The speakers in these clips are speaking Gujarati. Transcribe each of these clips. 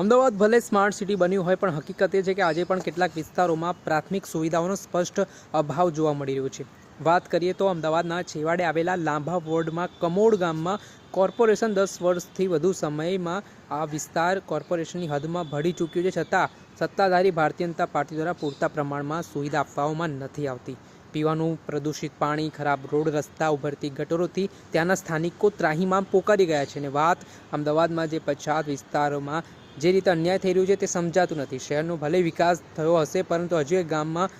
અમદાવાદ ભલે સ્માર્ટ સિટી બન્યું હોય, પણ હકીકત એ છે કે આજે પણ કેટલાક વિસ્તારોમાં પ્રાથમિક સુવિધાઓનો સ્પષ્ટ અભાવ જોવા મળી રહ્યો છે. વાત કરીએ તો અમદાવાદના છેવાડે આવેલા લાંભા વોર્ડમાં કમોડ ગામમાં કોર્પોરેશન દસ વર્ષથી વધુ સમયમાં આ વિસ્તાર કોર્પોરેશનની હદમાં ભળી ચૂક્યું છે, છતાં સત્તાધારી ભારતીય જનતા પાર્ટી દ્વારા પૂરતા પ્રમાણમાં સુવિધા આપવામાં નથી આવતી. પીવાનું, પ્રદૂષિત પાણી, ખરાબ રોડ રસ્તા, ઉભરતી ગટરોથી ત્યાંના સ્થાનિકો ત્રાહીમામ પોકારી ગયા છે. અને વાત અમદાવાદમાં જે પછાત વિસ્તારોમાં જે રીતે અન્યાય થઈ રહ્યું છે તે સમજાતું નથી. શહેરનો ભલે વિકાસ થયો હશે, પરંતુ હજુ એ ગામમાં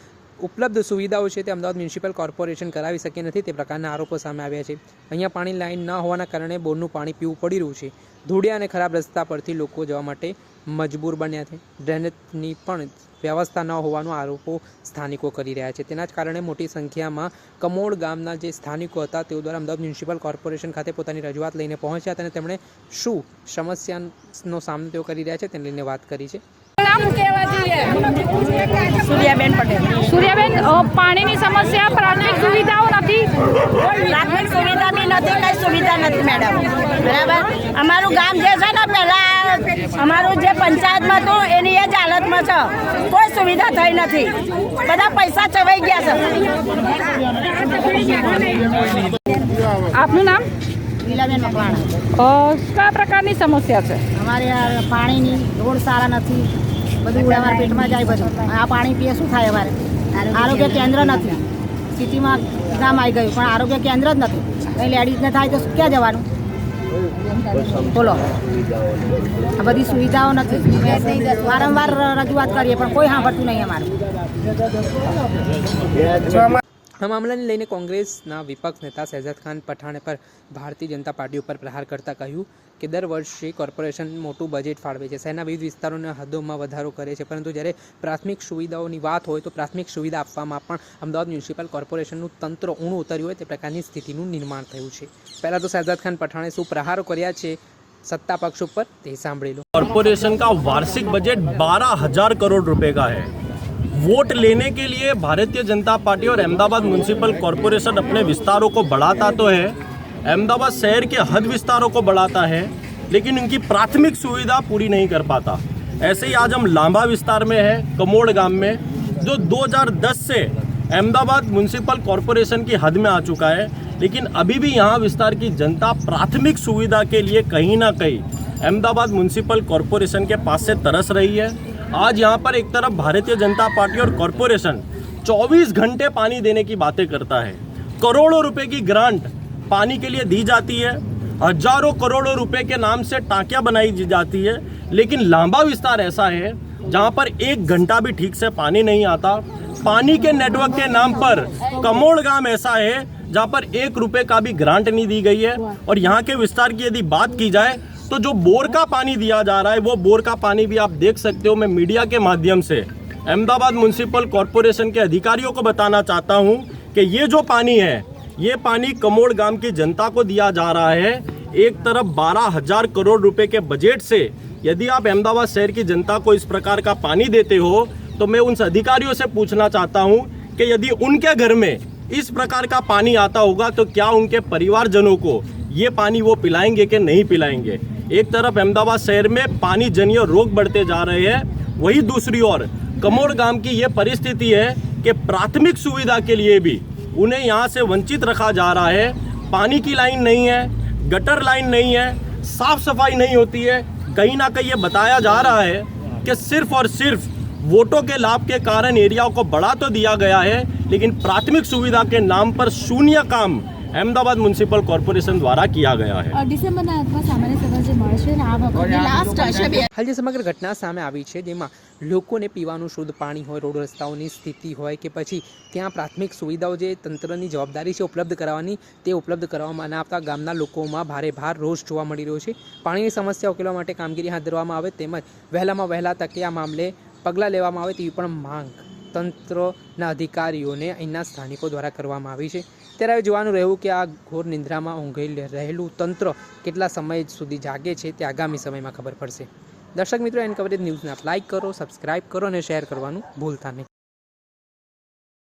ઉપલબ્ધ સુવિધાઓ છે તે અમદાવાદ મ્યુનિસિપલ કોર્પોરેશન કરાવી શકી નથી તે પ્રકારના આરોપો સામે આવ્યા છે. અહીંયા પાણી લાઈન ન હોવાના કારણે બોરનું પાણી પીવું પડી રહ્યું છે. ધૂળિયા અને ખરાબ રસ્તા પરથી લોકો જવા માટે મજબૂર બન્યા છે. ડ્રેનેજની પણ વ્યવસ્થા ન હોવાનો આરોપો સ્થાનિકો કરી રહ્યા છે. તેના જ કારણે મોટી સંખ્યામાં કમોડ ગામના જે સ્થાનિકો હતા તેઓ દ્વારા અમદાવાદ મ્યુનિસિપલ કોર્પોરેશન ખાતે પોતાની રજૂઆત લઈને પહોંચ્યા હતા અને તેમણે શું સમસ્યાનો સામનો તેઓ કરી રહ્યા છે તેને લઈને વાત કરી છે. નામ કહેવા જોઈએ? સૂર્યાબેન પટેલ. સૂર્યાબેન અ, પાણીની સમસ્યા પ્રાથમિક સુવિધાઓ નથી. પ્રાથમિક સુવિધા બી નથી કઈ સુવિધા નથી મેડમ. બરાબર? અમારું ગામ જે છે ને પહેલા અમારું જે પંચાયતમાં હતું એની એ જ હાલતમાં છે. કોઈ સુવિધા થઈ નથી. બધા પૈસા ચવાઈ ગયા છે. આપનું નામ? લીલાબેન મકવાણા. કયા પ્રકારની સમસ્યા છે? અમારે આ પાણીની રોડ સારા નથી. બધું અમારા પેટમાં જાય બધું. આ પાણી પીએ શું થાય અમારે? આરોગ્ય કેન્દ્ર. નથી. સિટીમાં ગામ આવી ગયું પણ આરોગ્ય કેન્દ્ર જ નથી. કંઈ લેડીઝને થાય તો ક્યાં જવાનું? બોલો. આ બધી સુવિધાઓ નથી. વારંવાર રજૂઆત કરીએ પણ કોઈ સાંભળતું નહીં અમારું આ મામલાને લઈને કોંગ્રેસના વિપક્ષ નેતા શહેજાદ ખાન પઠાણે પર ભારતીય જનતા પાર્ટી ઉપર પ્રહાર કરતા કહ્યું કે દર વર્ષે કોર્પોરેશન મોટું બજેટ ફાળવે છે શહેરના વિવિધ વિસ્તારોના હદોમાં વધારો કરે છે પરંતુ જ્યારે પ્રાથમિક સુવિધાઓની વાત હોય તો પ્રાથમિક સુવિધા આપવામાં પણ અમદાવાદ મ્યુનિસિપલ કોર્પોરેશનનું તંત્ર ઊણું ઉતર્યું હોય તે પ્રકારની સ્થિતિનું નિર્માણ થયું છે પહેલાં તો શહેજાદ ખાન પઠાણે શું પ્રહારો કર્યા છે સત્તા પક્ષ ઉપર તે સાંભળી લો कॉरपोरेशन का वार्षिक बजट बारह हजार करोड़ रुपए का है वोट लेने के लिए भारतीय जनता पार्टी और अहमदाबाद म्यूनिसिपल कॉरपोरेशन अपने विस्तारों को बढ़ाता तो है, अहमदाबाद शहर के हद विस्तारों को बढ़ाता है, लेकिन उनकी प्राथमिक सुविधा पूरी नहीं कर पाता। ऐसे ही आज हम लांबा विस्तार में है, कमोड़ गाँव में, जो 2010 से अहमदाबाद म्यूनिसिपल कॉरपोरेशन की हद में आ चुका है, लेकिन अभी भी यहाँ विस्तार की जनता प्राथमिक सुविधा के लिए कहीं ना कहीं अहमदाबाद म्यूनिसिपल कॉरपोरेशन के पास से तरस रही है। आज यहाँ पर एक तरफ़ भारतीय जनता पार्टी और कॉरपोरेशन 24 घंटे पानी देने की बातें करता है। करोड़ों रुपए की ग्रांट पानी के लिए दी जाती है। हज़ारों करोड़ों रुपए के नाम से टांकियाँ बनाई जाती है। लेकिन लांबा विस्तार ऐसा है, जहाँ पर एक घंटा भी ठीक से पानी नहीं आता। पानी के नेटवर्क के नाम पर कमोड़ गाँव ऐसा है, जहाँ पर एक रुपए का भी ग्रांट नहीं दी गई है। और यहाँ के विस्तार की यदि बात की जाए तो जो बोर का पानी दिया जा रहा है, वो बोर का पानी भी आप देख सकते हो मैं मीडिया के माध्यम से। अहमदाबाद म्यूनिसिपल कॉरपोरेशन के अधिकारियों को बताना चाहता हूँ कि ये जो पानी है, ये पानी कमोड़ गाँव की जनता को दिया जा रहा है। एक तरफ़ बारह हज़ार करोड़ रुपए के बजट से यदि आप अहमदाबाद शहर की जनता को इस प्रकार का पानी देते हो तो मैं उन अधिकारियों से पूछना चाहता हूँ कि यदि उनके घर में इस प्रकार का पानी आता होगा तो क्या उनके परिवारजनों को ये पानी वो पिलाएँगे कि नहीं पिलाएँगे? एक तरफ़ अहमदाबाद शहर में पानी जन्य रोग बढ़ते जा रहे हैं, वही दूसरी ओर कमोड़ गाँव की ये परिस्थिति है कि प्राथमिक सुविधा के लिए भी उन्हें यहाँ से वंचित रखा जा रहा है। पानी की लाइन नहीं है, गटर लाइन नहीं है, साफ़ सफ़ाई नहीं होती है। कहीं ना कहीं ये बताया जा रहा है कि सिर्फ़ और सिर्फ़ वोटों के लाभ के कारण एरिया को बढ़ा तो दिया गया है, लेकिन प्राथमिक सुविधा के नाम पर शून्य काम અમદાવાદ મ્યુનિસિપલ કોર્પોરેશન દ્વારા કિયા ગયા છે ડિસેમ્બરના સમગ્ર ઘટના સામે આવી છે જેમાં લોકોને પીવાનું શુદ્ધ પાણી હોય રોડ રસ્તાઓની સ્થિતિ હોય કે પછી ત્યાં પ્રાથમિક સુવિધાઓ જે તંત્રની જવાબદારી છે ઉપલબ્ધ કરાવવાની તે ઉપલબ્ધ કરવામાં ન આવતા ગામના લોકોમાં ભારે ભાર રોષ જોવા મળી રહ્યો છે. પાણીની સમસ્યા ઉકેલવા માટે કામગીરી હાથ ધરવામાં આવે તેમજ વહેલામાં વહેલા તકે આ મામલે પગલાં લેવામાં આવે તેવી પણ માંગ તંત્રના અધિકારીઓને અહીંના સ્થાનિકો દ્વારા કરવામાં આવી છે. ત્યારે હવે જોવાનું રહ્યું કે આ ઘોર નિંદ્રામાં ઊંઘેલ રહેલું તંત્ર કેટલા સમય સુધી જાગે છે તે આગામી સમયમાં ખબર પડશે. દર્શક મિત્રો, એન કવરેજ ન્યૂઝને આપ કરો સબસ્ક્રાઇબ કરો અને શેર કરવાનું ભૂલતા નહીં.